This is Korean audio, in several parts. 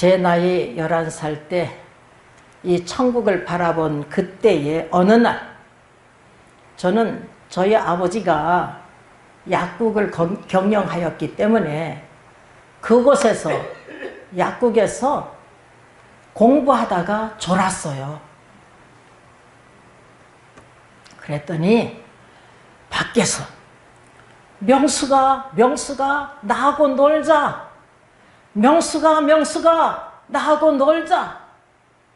제 나이 11살 때 이 천국을 바라본 그때의 어느 날 저는 저희 아버지가 약국을 경- 경영하였기 때문에 그곳에서 약국에서 공부하다가 졸았어요. 그랬더니 밖에서 명수가 명수가 나하고 놀자 명수가 명수가 나하고 놀자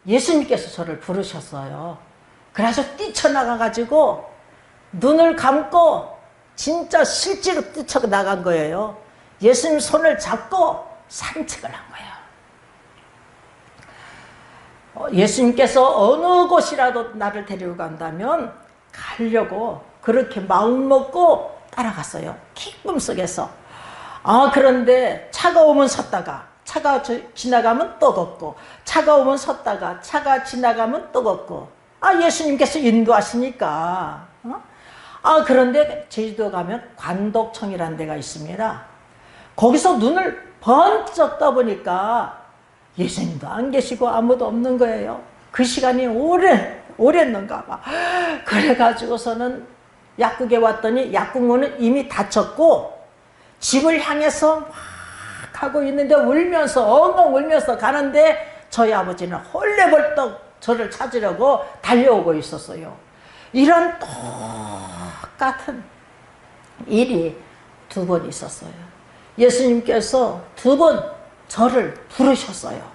예수님께서 저를 부르셨어요. 그래서 뛰쳐나가가지고 눈을 감고 진짜 실제로 뛰쳐나간 거예요. 예수님 손을 잡고 산책을 한 거예요. 어, 예수님께서 어느 곳이라도 나를 데리고 간다면 가려고 그렇게 마음 먹고 따라갔어요. 기쁨 속에서. 아, 그런데 차가 오면 섰다가, 차가 저- 지나가면 또 걷고, 차가 오면 섰다가, 차가 지나가면 또 걷고. 아, 예수님께서 인도하시니까. 어? 아, 그런데 제주도 가면 관독청이라는 데가 있습니다. 거기서 눈을 번쩍 떠보니까 예수님도 안 계시고 아무도 없는 거예요. 그 시간이 오래, 오랬는가 봐. 그래가지고서는 약국에 왔더니 약국문은 이미 닫혔고 집을 향해서 막 가고 있는데 울면서 엉엉 울면서 가는데 저희 아버지는 헐레벌떡 저를 찾으려고 달려오고 있었어요. 이런 똑같은 일이 두 번 있었어요. 예수님께서 두 번 저를 부르셨어요.